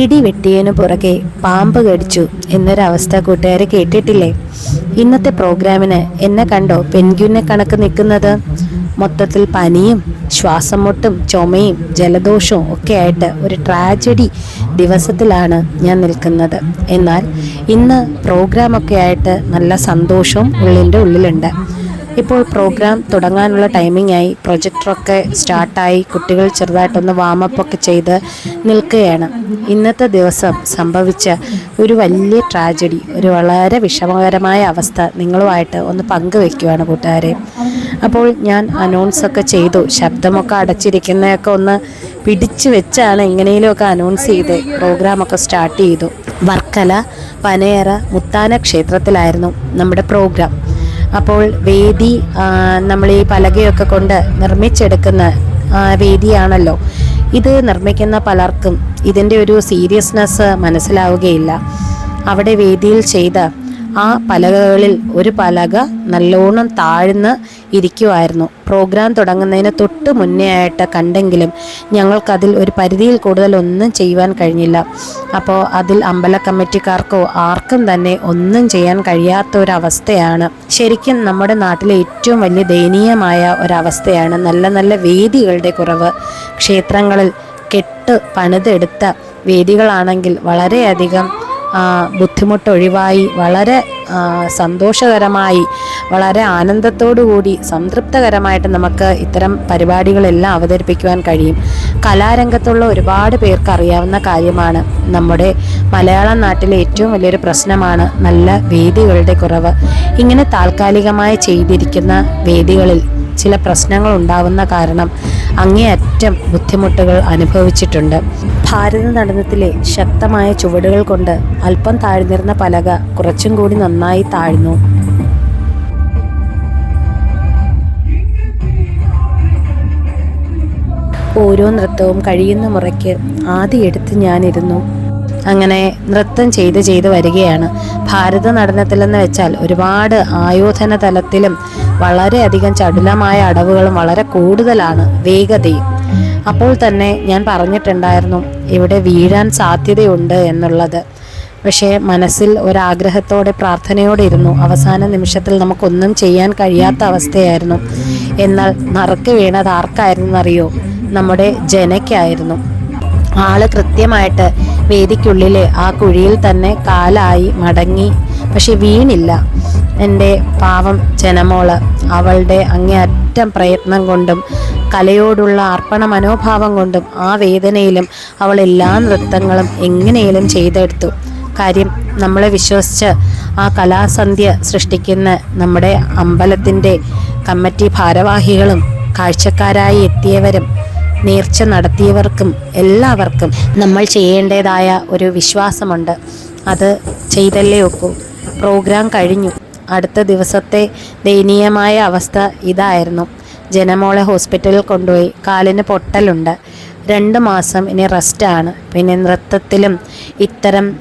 ഇടി വെട്ടിയതിനു പുറകെ പാമ്പ് കടിച്ചു എന്നൊരവസ്ഥ കൂട്ടുകാരെ കേട്ടിട്ടില്ലേ? ഇന്നത്തെ പ്രോഗ്രാമിന് എന്നെ കണ്ടോ പെൻഗ്വിനെ കണക്ക് നിൽക്കുന്നത്? മൊത്തത്തിൽ പനിയും ശ്വാസം മുട്ടും ചുമയും ജലദോഷവും ഒക്കെ ആയിട്ട് ഒരു ട്രാജഡി ദിവസത്തിലാണ് ഞാൻ നിൽക്കുന്നത്. എന്നാൽ ഇന്ന് പ്രോഗ്രാമൊക്കെ ആയിട്ട് നല്ല സന്തോഷവും ഉള്ളിന്റെ ഉള്ളിലുണ്ട്. ഇപ്പോൾ പ്രോഗ്രാം തുടങ്ങാനുള്ള ടൈമിംഗ് ആയി. പ്രൊജക്ടറൊക്കെ സ്റ്റാർട്ടായി കുട്ടികൾ ചെറുതായിട്ടൊന്ന് വാമപ്പ് ഒക്കെ ചെയ്ത് നിൽക്കുകയാണ്. ഇന്നത്തെ ദിവസം സംഭവിച്ച ഒരു വലിയ ട്രാജഡി ഒരു വളരെ വിഷമകരമായ അവസ്ഥ നിങ്ങളുമായിട്ട് ഒന്ന് പങ്കുവെക്കുവാണ് കൂട്ടുകാരെ. അപ്പോൾ ഞാൻ അനൗൺസൊക്കെ ചെയ്തു. ശബ്ദമൊക്കെ അടച്ചിരിക്കുന്നതൊക്കെ ഒന്ന് പിടിച്ചു വെച്ചാണ് എങ്ങനെയെങ്കിലുമൊക്കെ അനൗൺസ് ചെയ്ത് പ്രോഗ്രാമൊക്കെ സ്റ്റാർട്ട് ചെയ്തു. വർക്കല പനയറ മുത്താന ക്ഷേത്രത്തിലായിരുന്നു നമ്മുടെ പ്രോഗ്രാം അപ്പോൾ വേദി നമ്മൾ ഈ പലകയൊക്കെ കൊണ്ട് നിർമ്മിച്ചെടുക്കുന്ന വേദിയാണല്ലോ. ഇത് നിർമ്മിക്കുന്ന പലർക്കും ഇതിന്റെ ഒരു സീരിയസ്നെസ് മനസ്സിലാവുകയില്ല. അവിടെ വേദിയിൽ ചെയ്ത ആ പലകകളിൽ ഒരു പലക നല്ലോണം താഴ്ന്ന് ഇരിക്കുമായിരുന്നു പ്രോഗ്രാം തുടങ്ങുന്നതിന് തൊട്ട് മുന്നേ ആയിട്ട് കണ്ടെങ്കിലും ഞങ്ങൾക്കതിൽ ഒരു പരിധിയിൽ കൂടുതൽ ഒന്നും ചെയ്യുവാൻ കഴിഞ്ഞില്ല. അപ്പോൾ അതിൽ അമ്പല കമ്മിറ്റിക്കാർക്കോ ആർക്കും തന്നെ ഒന്നും ചെയ്യാൻ കഴിയാത്ത ഒരവസ്ഥയാണ് ശരിക്കും നമ്മുടെ നാട്ടിലെ ഏറ്റവും വലിയ ദയനീയമായ ഒരവസ്ഥയാണ് നല്ല നല്ല വേദികളുടെ കുറവ്. ക്ഷേത്രങ്ങളിൽ കെട്ട് പണിതെടുത്ത വേദികളാണെങ്കിൽ വളരെയധികം ആ, ബുദ്ധിമുട്ടൊഴിവായി വളരെ സന്തോഷകരമായി വളരെ കൂടി സംതൃപ്തകരമായിട്ട് നമുക്ക് ഇത്തരം പരിപാടികളെല്ലാം അവതരിപ്പിക്കുവാൻ കഴിയും. കലാരംഗത്തുള്ള ഒരുപാട് പേർക്ക് അറിയാവുന്ന കാര്യമാണ് നമ്മുടെ മലയാളം നാട്ടിലെ ഏറ്റവും വലിയൊരു പ്രശ്നമാണ് നല്ല വേദികളുടെ കുറവ്. ഇങ്ങനെ താൽക്കാലികമായി ചെയ്തിരിക്കുന്ന വേദികളിൽ ചില പ്രശ്നങ്ങൾ ഉണ്ടാവുന്ന കാരണം അങ്ങേയറ്റം ബുദ്ധിമുട്ടുകൾ അനുഭവിച്ചിട്ടുണ്ട്. ഭാരത നടനത്തിലെ ശക്തമായ ചുവടുകൾ കൊണ്ട് അല്പം താഴ്ന്നിരുന്ന പലക കുറച്ചും കൂടി നന്നായി താഴ്ന്നു. ഓരോ നൃത്തവും കഴിയുന്ന മുറയ്ക്ക് ആദ്യം എടുത്ത് ഞാനിരുന്നു. അങ്ങനെ നൃത്തം ചെയ്ത് ചെയ്ത് വരികയാണ്. ഭാരത നടനത്തിലെന്ന് വെച്ചാൽ ഒരുപാട് ആയോധന തലത്തിലും വളരെയധികം ചടുലമായ അടവുകളും വളരെ കൂടുതലാണ് വേഗതയും. അപ്പോൾ തന്നെ ഞാൻ പറഞ്ഞിട്ടുണ്ടായിരുന്നു ഇവിടെ വീഴാൻ സാധ്യതയുണ്ട് എന്നുള്ളത്. പക്ഷേ മനസ്സിൽ ഒരാഗ്രഹത്തോടെ പ്രാർത്ഥനയോടെ ഇരുന്നു അവസാന നിമിഷത്തിൽ നമുക്കൊന്നും ചെയ്യാൻ കഴിയാത്ത അവസ്ഥയായിരുന്നു. എന്നാൽ നറുക്ക് വീണത് ആർക്കായിരുന്നറിയോ? നമ്മുടെ ജനയ്ക്കായിരുന്നു. ആൾ കൃത്യമായിട്ട് വേദിക്കുള്ളിലെ ആ കുഴിയിൽ തന്നെ കാലായി മടങ്ങി. പക്ഷെ വീണില്ല. എന്റെ പാവം ജനമോൾ അവളുടെ അങ്ങേയറ്റം പ്രയത്നം കൊണ്ടും കലയോടുള്ള അർപ്പണ മനോഭാവം കൊണ്ടും ആ വേദനയിലും അവൾ എല്ലാ നൃത്തങ്ങളും എങ്ങനെയും ചെയ്തെടുത്തു. കാര്യം നമ്മളെ വിശ്വസിച്ച് ആ കലാസന്ധ്യ സൃഷ്ടിക്കുന്ന നമ്മുടെ അമ്പലത്തിന്റെ കമ്മിറ്റി ഭാരവാഹികളും കാഴ്ചക്കാരായി എത്തിയവരും നേർച്ച നടത്തിയവർക്കും എല്ലാവർക്കും നമ്മൾ ചെയ്യേണ്ടതായ ഒരു വിശ്വാസമുണ്ട്. അത് ചെയ്തല്ലേ ഒക്കൂ. പ്രോഗ്രാം കഴിഞ്ഞു. അടുത്ത ദിവസത്തെ ദയനീയമായ അവസ്ഥ ഇതായിരുന്നു. ജനമോളെ ഹോസ്പിറ്റലിൽ കൊണ്ടുപോയി. കാലിന് പൊട്ടലുണ്ട്. രണ്ട് മാസം ഇനി റെസ്റ്റാണ് പിന്നെ നൃത്തത്തിലും ഇത്തരം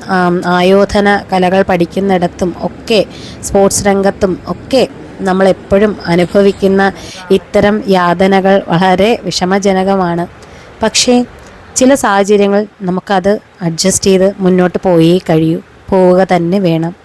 ആയോധന കലകൾ പഠിക്കുന്നിടത്തും ഒക്കെ സ്പോർട്സ് രംഗത്തും ഒക്കെ നമ്മളെപ്പോഴും അനുഭവിക്കുന്ന ഇത്തരം യാതനകൾ വളരെ വിഷമജനകമാണ്. പക്ഷേ ചില സാഹചര്യങ്ങൾ നമുക്കത് അഡ്ജസ്റ്റ് ചെയ്ത് മുന്നോട്ട് പോയേ കഴിയൂ. പോവുക തന്നെ വേണം.